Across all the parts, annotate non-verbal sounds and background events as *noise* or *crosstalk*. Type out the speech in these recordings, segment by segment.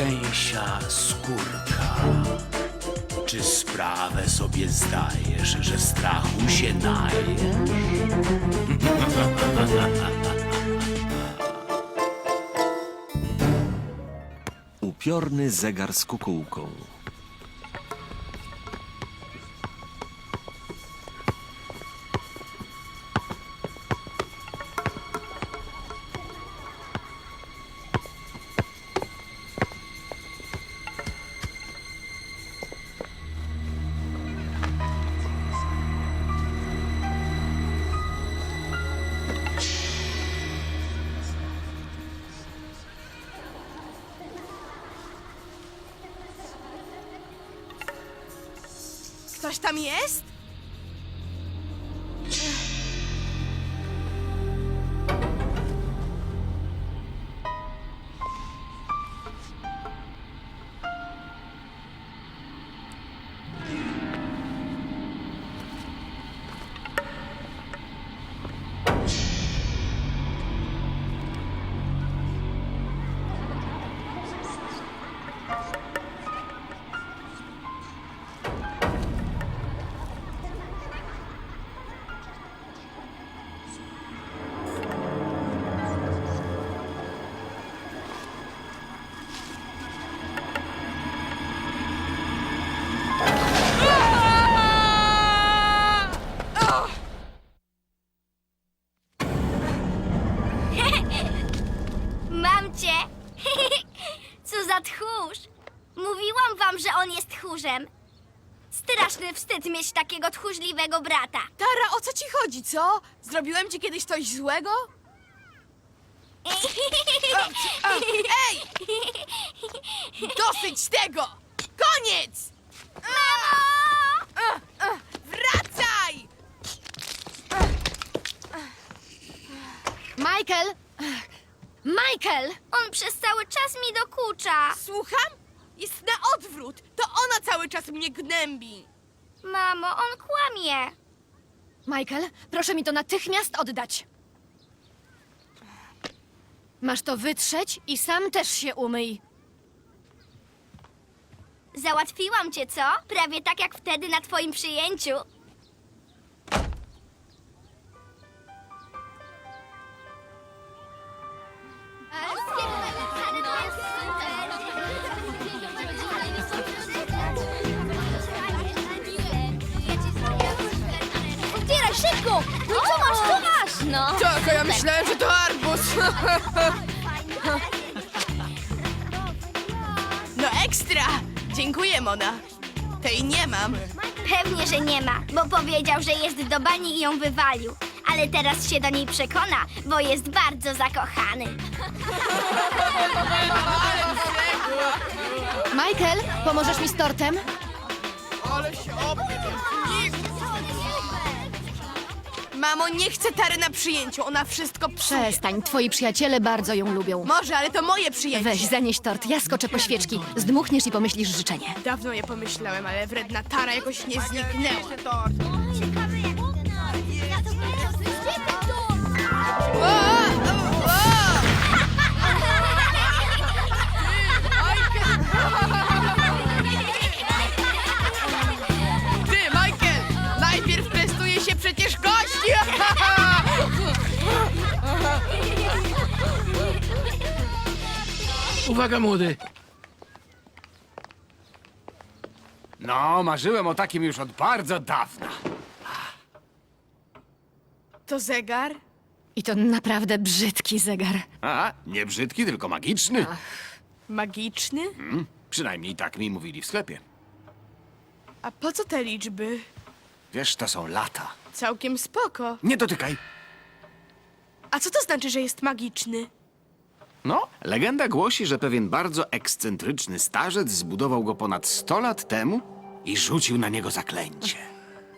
gęsia skórka. Czy sprawę sobie zdajesz, że strachu się najesz? Upiorny zegar z kukułką. Ktoś tam jest? Wstyd mieć takiego tchórzliwego brata. Tara, o co ci chodzi, co? Zrobiłem ci kiedyś coś złego? *laughs* A, ej! Dosyć tego! Koniec! Mamo! Wracaj! Michael! Michael! On przez cały czas mi dokucza. Słucham? Jest na odwrót. To ona cały czas mnie gnębi. Mamo, on kłamie. Michael, proszę mi to natychmiast oddać. Masz to wytrzeć i sam też się umyj. Załatwiłam cię, co? Prawie tak jak wtedy na twoim przyjęciu. No. Tak, a ja myślałem, że to arbuz. No ekstra! Dziękuję, Mona. Tej nie mam. Pewnie, że nie ma, bo powiedział, że jest do bani i ją wywalił. Ale teraz się do niej przekona, bo jest bardzo zakochany. Michael, pomożesz mi z tortem? Mamo, nie chcę Tary na przyjęciu. Ona wszystko psuje. Przestań, twoi przyjaciele bardzo ją lubią. Może, ale to moje przyjęcie. Weź, zanieś tort, ja skoczę po świeczki. Zdmuchniesz i pomyślisz życzenie. Dawno je pomyślałem, ale wredna Tara jakoś nie zniknęła. O, Uwaga, młody. No, marzyłem o takim już od bardzo dawna. To zegar? I to naprawdę brzydki zegar. A, nie brzydki, tylko magiczny. Magiczny? Przynajmniej tak mi mówili w sklepie. A po co te liczby? Wiesz, to są lata. Całkiem spoko. Nie dotykaj. A co to znaczy, że jest magiczny? No, legenda głosi, że pewien bardzo ekscentryczny starzec zbudował go ponad 100 lat temu i rzucił na niego zaklęcie.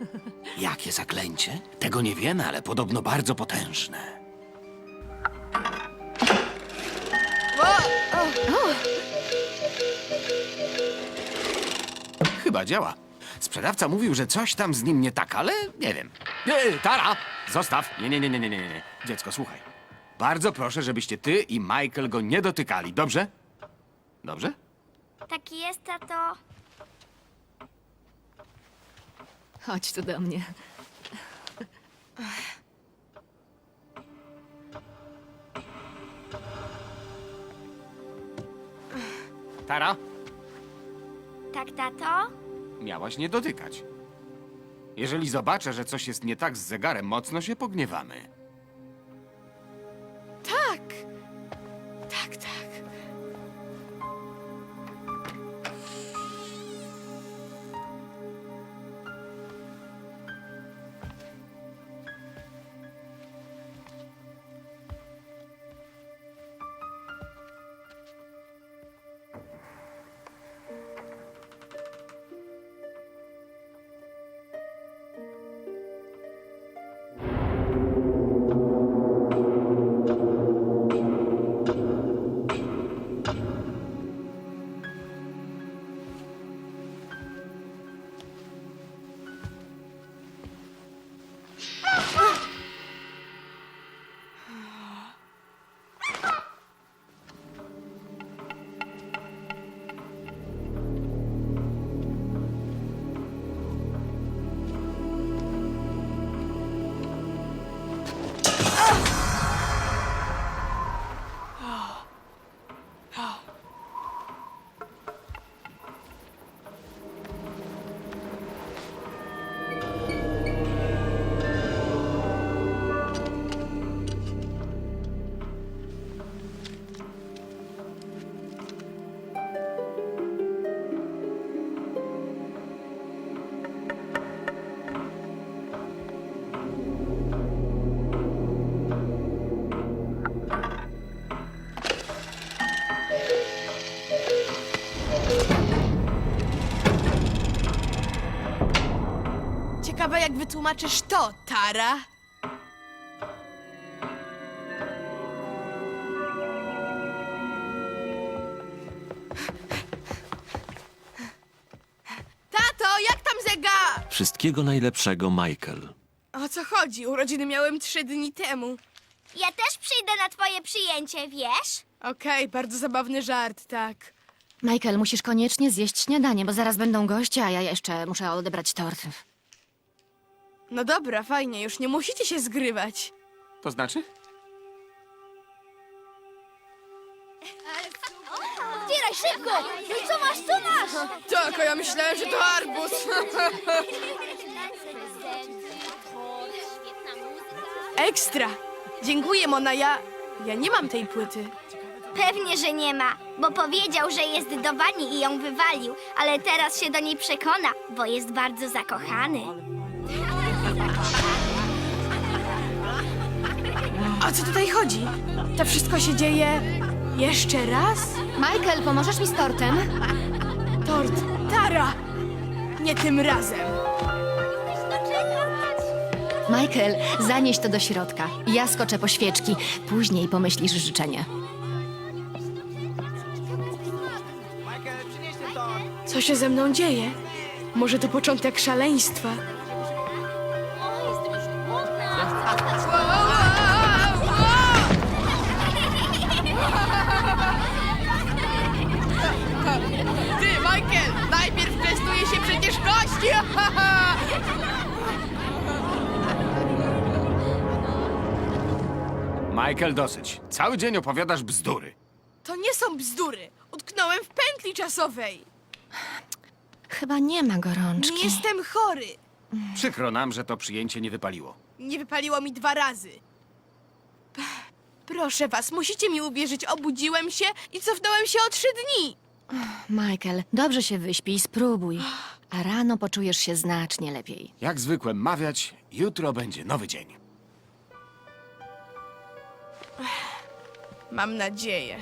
*laughs* Jakie zaklęcie? Tego nie wiemy, ale podobno bardzo potężne. Chyba działa. Sprzedawca mówił, że coś tam z nim nie tak, ale nie wiem. Nie, Tara! Zostaw! Nie, nie, nie, nie, nie, nie, nie. Dziecko, słuchaj. Bardzo proszę, żebyście ty i Michael go nie dotykali, dobrze? Dobrze? Taki jest, tato. Chodź tu do mnie. Tara, Tak, tato? miałaś nie dotykać. Jeżeli zobaczę, że coś jest nie tak z zegarem, mocno się pogniewamy. Wytłumaczysz to, Tara. Tato, jak tam zegar? Wszystkiego najlepszego, Michael. O co chodzi? Urodziny miałem trzy dni temu. Ja też przyjdę na twoje przyjęcie, wiesz? Okej, bardzo zabawny żart, tak. Michael, musisz koniecznie zjeść śniadanie, bo zaraz będą goście, a ja jeszcze muszę odebrać tort. No dobra, fajnie, już nie musicie się zgrywać. To znaczy? Otwieraj szybko! No co masz, co masz? Tak, a ja myślałem, że to arbuz. Ekstra! Dziękuję, Mona, ja... Ja nie mam tej płyty. Pewnie, że nie ma, bo powiedział, że jest do bani i ją wywalił, ale teraz się do niej przekona, bo jest bardzo zakochany. O co tutaj chodzi? To wszystko się dzieje... jeszcze raz? Michael, pomożesz mi z tortem? Tort. Tara! Nie tym razem. Michael, zanieś to do środka. Ja skoczę po świeczki. Później pomyślisz życzenie. Co się ze mną dzieje? Może to początek szaleństwa? Michael, dosyć. Cały dzień opowiadasz bzdury. To nie są bzdury. Utknąłem w pętli czasowej. Chyba nie ma gorączki. Nie jestem chory. Przykro nam, że to przyjęcie nie wypaliło. Nie wypaliło mi dwa razy. Proszę was, musicie mi uwierzyć, obudziłem się i cofnąłem się o trzy dni. Michael, dobrze się wyśpij, spróbuj. A rano poczujesz się znacznie lepiej. Jak zwykle mawiać, jutro będzie nowy dzień. Mam nadzieję.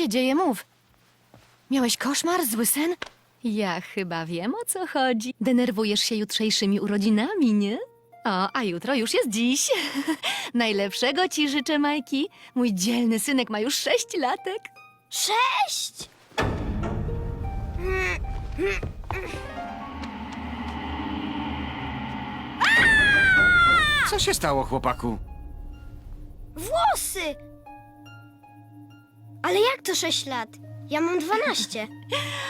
Się dzieje? Mów. Miałeś koszmar, zły sen? Ja chyba wiem, o co chodzi. Denerwujesz się jutrzejszymi urodzinami, nie? O, a jutro już jest dziś. *laughs* Najlepszego ci życzę, Majki. Mój dzielny synek ma już sześć latek. Sześć! Co się stało, chłopaku? Włosy! Ale jak to sześć lat? Ja mam dwanaście.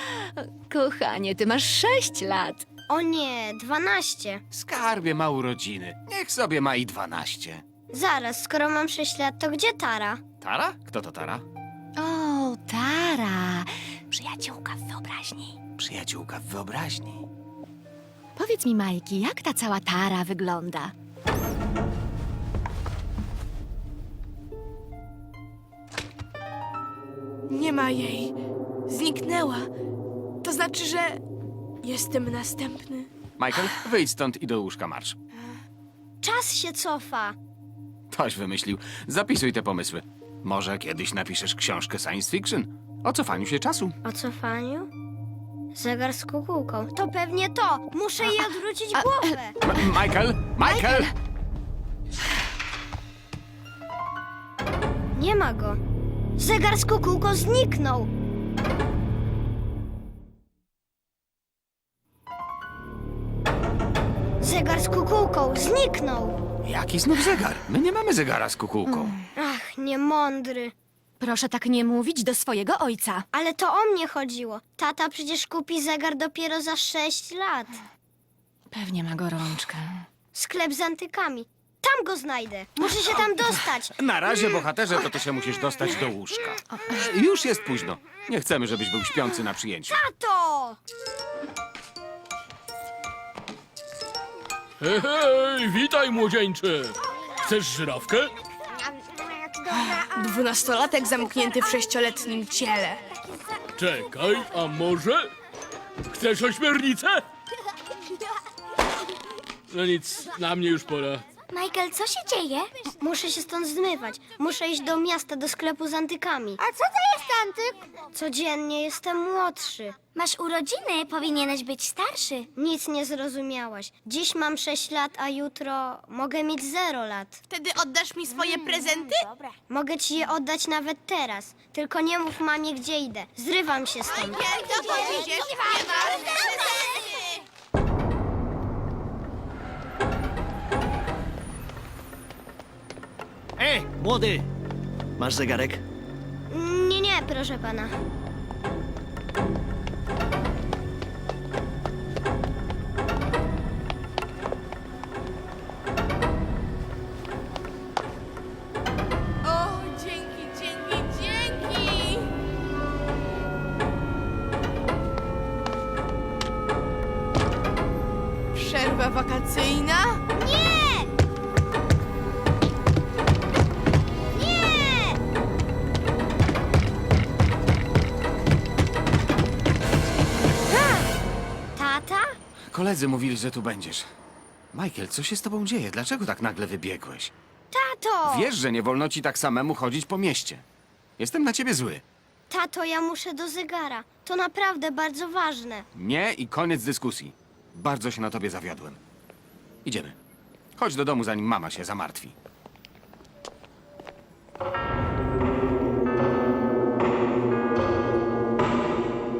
*laughs* Kochanie, ty masz sześć lat. O nie, dwanaście. Skarbie ma urodziny. Niech sobie ma i dwanaście. Zaraz, skoro mam sześć lat, to gdzie Tara? Tara? Kto to Tara? O, Tara. Przyjaciółka w wyobraźni. Przyjaciółka w wyobraźni. Powiedz mi, Majki, jak ta cała Tara wygląda? Nie ma jej. Zniknęła. To znaczy, że jestem następny. Michael, wyjdź stąd i do łóżka marsz. Czas się cofa. Toś wymyślił. Zapisuj te pomysły. Może kiedyś napiszesz książkę science fiction o cofaniu się czasu. O cofaniu? Zegar z kukułką. To pewnie to. Muszę jej odwrócić głowę. M- Michael! Michael! Nie ma go. Zegar z kukułką zniknął. Zegar z kukułką zniknął. Jaki znów zegar? My nie mamy zegara z kukułką. Ach, niemądry. Proszę tak nie mówić do swojego ojca. Ale to o mnie chodziło. Tata przecież kupi zegar dopiero za sześć lat. Pewnie ma gorączkę. Sklep z antykami. Tam go znajdę. Muszę się tam dostać. Na razie, bohaterze, to ty się musisz dostać do łóżka. Już jest późno. Nie chcemy, żebyś był śpiący na przyjęciu. Tato! Hej, hej, witaj młodzieńcze! Chcesz żrawkę? Dwunastolatek zamknięty w sześcioletnim ciele. Czekaj, a może? Chcesz ośmiornicę? No nic, na mnie już pora. Michael, co się dzieje? Muszę się stąd zmywać. Muszę iść do miasta, do sklepu z antykami. A co to jest antyk? Codziennie jestem młodszy. Masz urodziny, powinieneś być starszy. Nic nie zrozumiałaś. Dziś mam 6 lat, a jutro mogę mieć 0 lat. Wtedy oddasz mi swoje prezenty? Dobra. Mogę ci je oddać nawet teraz. Tylko nie mów mamie, gdzie idę. Zrywam się stąd. Co powiedziesz? Nie ma Ej, młody! Masz zegarek? Nie, nie, proszę pana. O, dzięki, dzięki, dzięki! Przerwa wakacyjna? Koledzy mówili, że tu będziesz. Michael, co się z tobą dzieje? Dlaczego tak nagle wybiegłeś? Tato! Wiesz, że nie wolno ci tak samemu chodzić po mieście. Jestem na ciebie zły. Tato, ja muszę do zegara. To naprawdę bardzo ważne. Nie i koniec dyskusji. Bardzo się na tobie zawiodłem. Idziemy. Chodź do domu, zanim mama się zamartwi.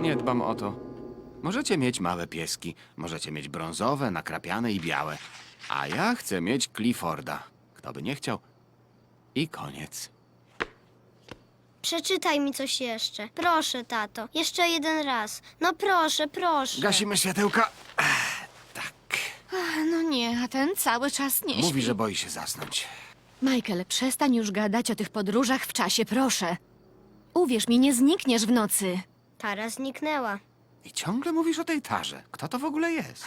Nie dbam o to. Możecie mieć małe pieski, możecie mieć brązowe, nakrapiane i białe. A ja chcę mieć Clifforda. Kto by nie chciał? I koniec. Przeczytaj mi coś jeszcze. Proszę, tato. Jeszcze jeden raz. No proszę, proszę. Gasimy światełka. Ech, Tak. No nie, a ten cały czas nie Mówi, śpi. że boi się zasnąć. Michael, przestań już gadać o tych podróżach w czasie, proszę. Uwierz mi, nie znikniesz w nocy. Tara zniknęła. I ciągle mówisz o tej tarze. Kto to w ogóle jest?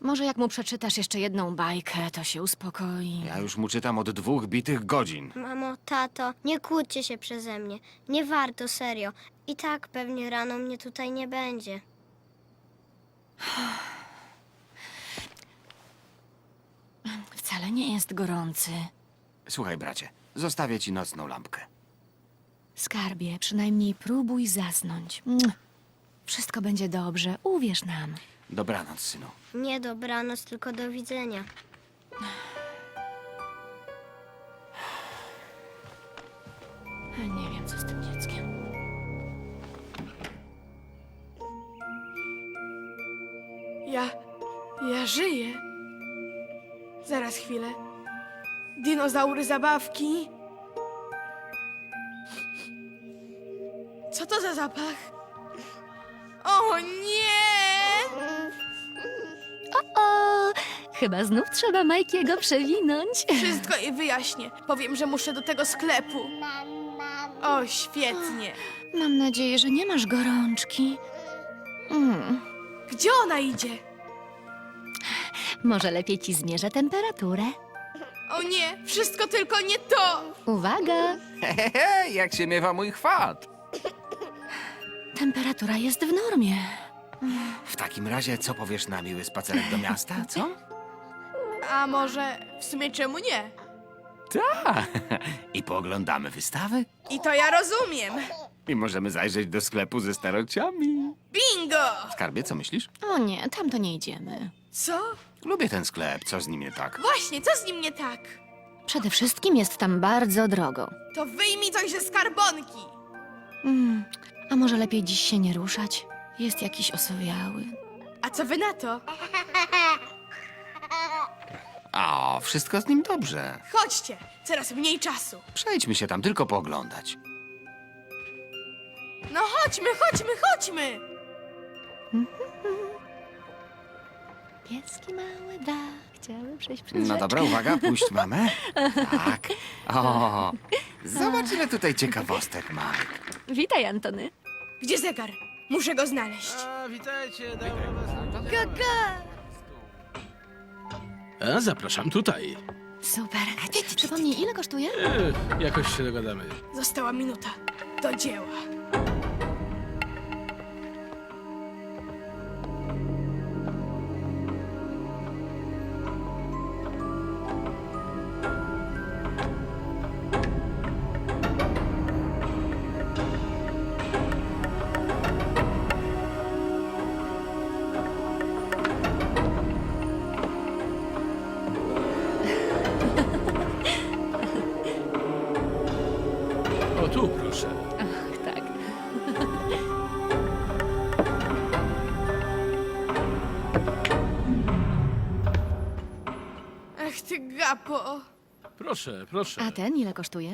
Może jak mu przeczytasz jeszcze jedną bajkę, to się uspokoi. Ja już mu czytam od dwóch bitych godzin. Mamo, tato, nie kłóćcie się przeze mnie. Nie warto, serio. I tak pewnie rano mnie tutaj nie będzie. *sighs* Wcale nie jest gorący. Słuchaj, bracie, zostawię ci nocną lampkę. Skarbie, przynajmniej próbuj zasnąć. Mua. Wszystko będzie dobrze, uwierz nam. Dobranoc, synu. Nie dobranoc, tylko do widzenia. Nie wiem, co z tym dzieckiem. Ja. ja żyję. Zaraz chwilę. Dinozaury zabawki. Co to za zapach? O nie! O, chyba znów trzeba Majkiego przewinąć. Wszystko jej wyjaśnię. Powiem, że muszę do tego sklepu. O, świetnie. Mam nadzieję, że nie masz gorączki. Mm, Gdzie ona idzie? może lepiej ci zmierzę temperaturę. O nie, wszystko tylko nie to! Uwaga! Hehehe, jak się miewa mój chwat. Temperatura jest w normie. W takim razie, co powiesz na miły spacerek do miasta, co? A może w sumie czemu nie? Tak. I pooglądamy wystawy? I to ja rozumiem. I możemy zajrzeć do sklepu ze starociami. Bingo! Skarbie, co myślisz? O nie, tam to nie idziemy. Co? Lubię ten sklep, co z nim nie tak? Właśnie, co z nim nie tak? Przede wszystkim jest tam bardzo drogo. To wyjmij coś ze skarbonki. A może lepiej dziś się nie ruszać? Jest jakiś osowiały. A co wy na to? A, wszystko z nim dobrze. Chodźcie, coraz mniej czasu. Przejdźmy się tam tylko pooglądać. No chodźmy, chodźmy, chodźmy! Pieski małe, da, chciały przejść przez No rzeczkę. dobra, uwaga, puść mamę. *laughs* Tak. O, zobacz ile tutaj ciekawostek, Mike. Witaj, Antony. Gdzie zegar? Muszę go znaleźć. A, zapraszam tutaj. Super. Przypomnij, ile kosztuje? E, jakoś się dogadamy. Została minuta. Do dzieła. Proszę, proszę. A ten ile kosztuje?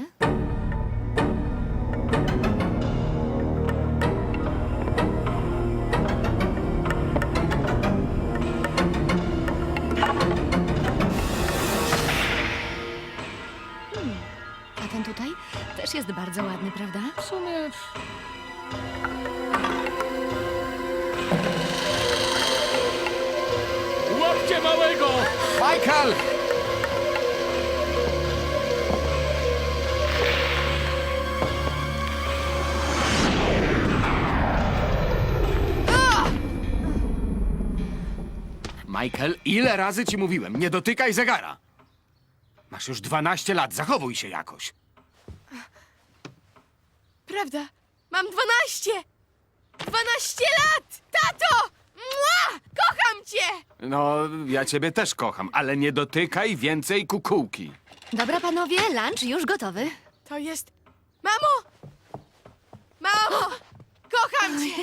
Hmm. A ten tutaj też jest bardzo ładny, prawda? W sumie... Łapcie małego! Michael! Ile razy ci mówiłem, nie dotykaj zegara! Masz już 12 lat, zachowuj się jakoś. Prawda? Mam 12! 12 lat! Tato! Mua! Kocham cię! No, ja ciebie też kocham, ale nie dotykaj więcej kukułki. Dobra, panowie, lunch już gotowy. To jest... Mamo! Mamo! Kocham cię!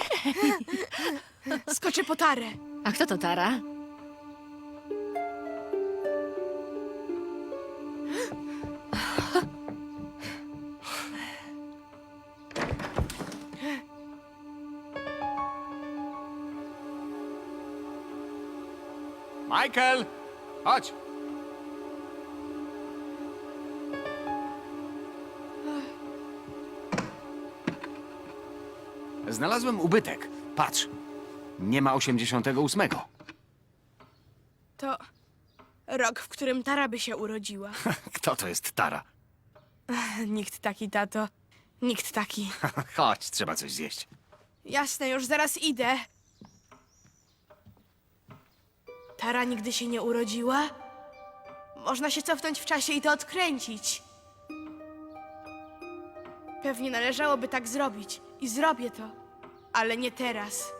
*laughs* Skoczę po tarę. A kto to Tara? Michael! Chodź! Znalazłem ubytek. Patrz. Nie ma 88. To rok, w którym Tara by się urodziła. *laughs* Kto to jest Tara? Nikt taki, tato. Nikt taki. *laughs* Chodź, trzeba coś zjeść. Jasne, już zaraz idę. Tara nigdy się nie urodziła? Można się cofnąć w czasie i to odkręcić. Pewnie należałoby tak zrobić i zrobię to, ale nie teraz.